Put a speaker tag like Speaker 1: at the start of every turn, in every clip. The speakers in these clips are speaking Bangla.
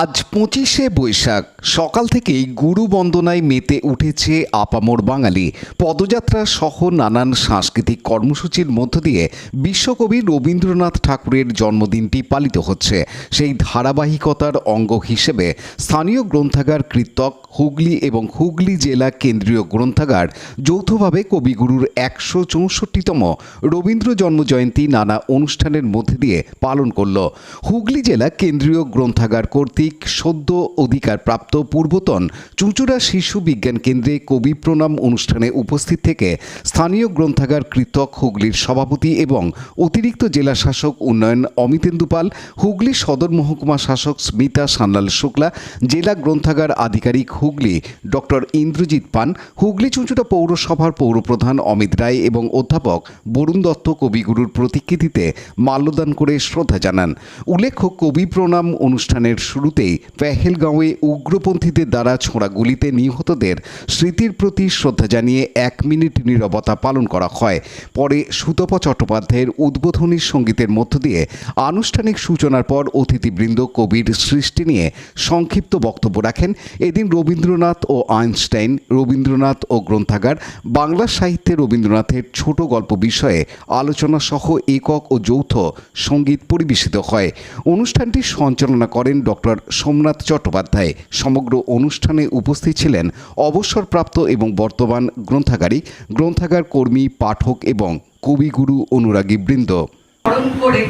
Speaker 1: আজ পঁচিশে বৈশাখ। সকাল থেকেই গুরু বন্দনায় মেতে উঠেছে আপামোর বাঙালি। পদযাত্রা সহ নানান সাংস্কৃতিক কর্মসূচির মধ্য দিয়ে বিশ্বকবি রবীন্দ্রনাথ ঠাকুরের জন্মদিনটি পালিত হচ্ছে। সেই ধারাবাহিকতার অঙ্গ হিসেবে স্থানীয় গ্রন্থাগার কৃতক, হুগলি এবং হুগলি জেলা কেন্দ্রীয় গ্রন্থাগার যৌথভাবে কবিগুরুর একশো চৌষট্টিতম রবীন্দ্র জন্মজয়ন্তী নানা অনুষ্ঠানের মধ্যে দিয়ে পালন করল। হুগলি জেলা কেন্দ্রীয় গ্রন্থাগার কর্তৃক সদ্য অধিকারপ্রাপ্ত পূর্বতন চুঁচুড়া শিশু বিজ্ঞান কেন্দ্রে কবি প্রণাম অনুষ্ঠানে উপস্থিত থেকে স্থানীয় গ্রন্থাগার কৃতক হুগলির সভাপতি এবং অতিরিক্ত জেলা শাসক উন্নয়ন অমিতেন্দু পাল, হুগলি সদর মহকুমা শাসক স্মিতা সান্যাল শুক্লা, জেলা গ্রন্থাগার আধিকারিক হুগলি ডক্টর ইন্দ্রজিৎ পান, হুগলি চুঁচুড়া পৌরসভার পৌরপ্রধান অমিত রায় এবং অধ্যাপক বরুণ দত্ত কবিগুরুর প্রতিকৃতিতে মাল্যদান করে শ্রদ্ধা জানান। উল্লেখ্য, কবি প্রণাম অনুষ্ঠানের শুরুতেই পেহেলগাঁওয়ে উগ্রপন্থীদের দ্বারা ছোড়া গুলিতে নিহতদের স্মৃতির প্রতি শ্রদ্ধা জানিয়ে এক মিনিট নীরবতা পালন করা হয়। পরে সুতপ চট্টোপাধ্যায়ের উদ্বোধনী সঙ্গীতের মধ্য দিয়ে আনুষ্ঠানিক সূচনার পর অতিথিবৃন্দ কবির সৃষ্টি নিয়ে সংক্ষিপ্ত বক্তব্য রাখেন। এদিন রবীন্দ্রনাথ ও আইনস্টাইন, রবীন্দ্রনাথ ও গ্রন্থাগার, বাংলা সাহিত্যে রবীন্দ্রনাথের ছোট গল্প বিষয়ে আলোচনা সহ একক ও যৌথ সংগীত পরিবেশিত হয়। অনুষ্ঠানটি সঞ্চালনা করেন ডক্টর সোমনাথ চট্টোপাধ্যায় সমগ্র অনুষ্ঠানে উপস্থিত ছিলেন অবসরপ্রাপ্ত এবং বর্তমান গ্রন্থাগারী, গ্রন্থাগার কর্মী, পাঠক এবং কবিগুরু অনুরাগী বৃন্দ।
Speaker 2: স্মরণ করে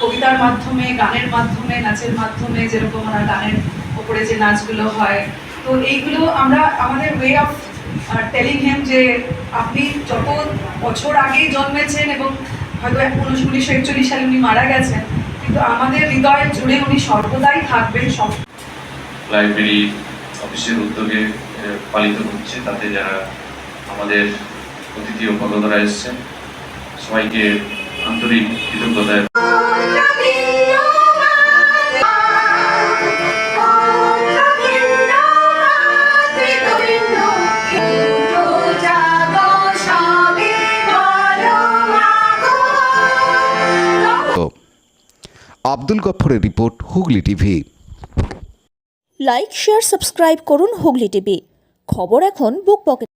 Speaker 2: কবিতার মাধ্যমে, গানের মাধ্যমে, নাচের মাধ্যমে যেরকম গানের যে নাচগুলো হয়। তো এইগুলো আমরা আমাদের ওয়ে অফ টেলিং হেম যে আপনি যত বছর আগেই জন্মেছেন এবং হয়তো উনিশশো একচল্লিশ সালে উনি মারা গেছেন কিন্তু আমাদের হৃদয়ের জুড়ে উনি সর্বদাই থাকবেন সব
Speaker 3: লাইব্রেরি অফিসের উদ্যোগে পালিত হচ্ছে। তাতে যারা আমাদের অতিথি ও পদধরা এসছেন সবাইকে আন্তরিক কৃতজ্ঞতা।
Speaker 1: Abdul গফরের report Hooghly TV.
Speaker 4: Like, share, subscribe করুন হুগলি টিভি। খবর এখন বুক পকেট